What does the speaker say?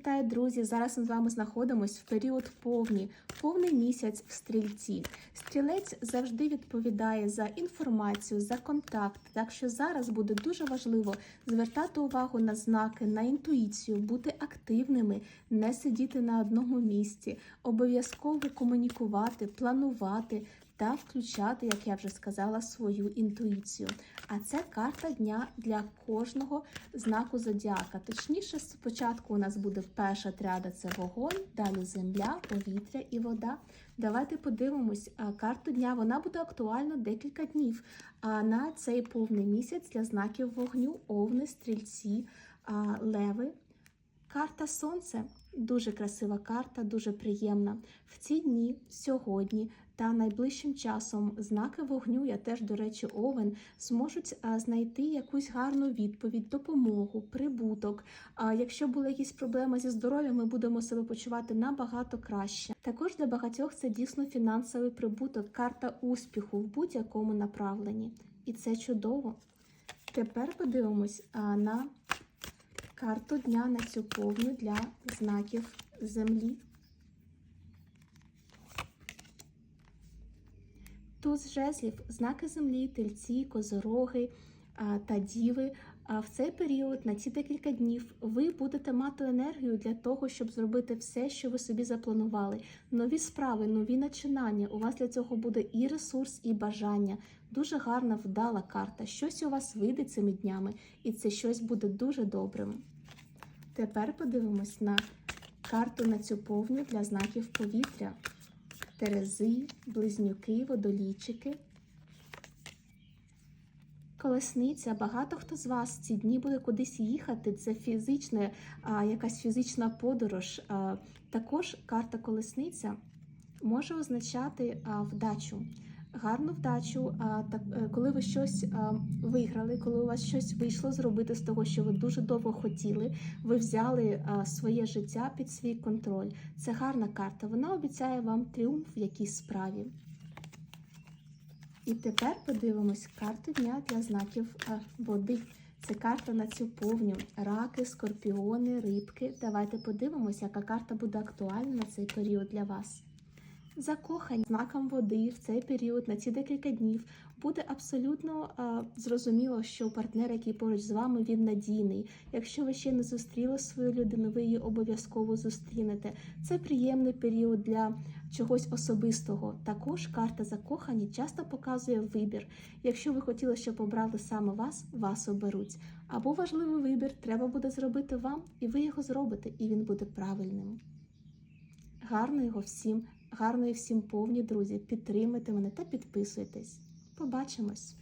вітаю, друзі! Зараз ми з вами знаходимося в період повні, повний місяць в стрільці. Стрілець завжди відповідає за інформацію, за контакт. Так що зараз буде дуже важливо звертати увагу на знаки, на інтуїцію, бути активними, не сидіти на одному місці, обов'язково комунікувати, планувати. Та включати, як я вже сказала, свою інтуїцію. А це карта дня для кожного знаку зодіака. Точніше, спочатку у нас буде перша тряда це вогонь, далі земля, повітря і вода. Давайте подивимось карту дня. Вона буде актуальна декілька днів. На цей повний місяць для знаків вогню, овни, стрільці, леви. Карта Сонце дуже красива карта, дуже приємна. В ці дні, сьогодні та найближчим часом знаки вогню, я теж, до речі, овен, зможуть знайти якусь гарну відповідь, допомогу, прибуток. А якщо були якісь проблеми зі здоров'ям, ми будемо себе почувати набагато краще. Також для багатьох це дійсно фінансовий прибуток, карта успіху в будь-якому направленні. І це чудово. Тепер подивимось на карту дня на цю повню для знаків землі. Туз жезлів, знаки землі, тельці, козороги та діви. А в цей період, на ці декілька днів, ви будете мати енергію для того, щоб зробити все, що ви собі запланували. Нові справи, нові начинання. У вас для цього буде і ресурс, і бажання. Дуже гарна, вдала карта. Щось у вас вийде цими днями, і це щось буде дуже добрим. Тепер подивимось на карту на цю повню для знаків повітря. Терези, близнюки, водолійчики. Колесниця. Багато хто з вас ці дні буде кудись їхати. Це фізична, а, якась фізична подорож. Також карта колесниця може означати вдачу. Гарну вдачу, так, е, коли ви щось виграли, коли у вас щось вийшло зробити з того, що ви дуже довго хотіли, ви взяли своє життя під свій контроль. Це гарна карта. Вона обіцяє вам тріумф в якійсь справі. І тепер подивимось карту дня для знаків води. Це карта на цю повню. Раки, скорпіони, рибки. Давайте подивимося, яка карта буде актуальна на цей період для вас. Закохані знаком води в цей період, на ці декілька днів, буде абсолютно а, зрозуміло, що партнер, який поруч з вами, він надійний. Якщо ви ще не зустріли свою людину, ви її обов'язково зустрінете. Це приємний період для чогось особистого. Також карта закохані часто показує вибір. Якщо ви хотіли, щоб обрали саме вас, вас оберуть. Або важливий вибір треба буде зробити вам, і ви його зробите, і він буде правильним. Гарно його всім, гарної всім повні, друзі. Підтримайте мене та підписуйтесь. Побачимось!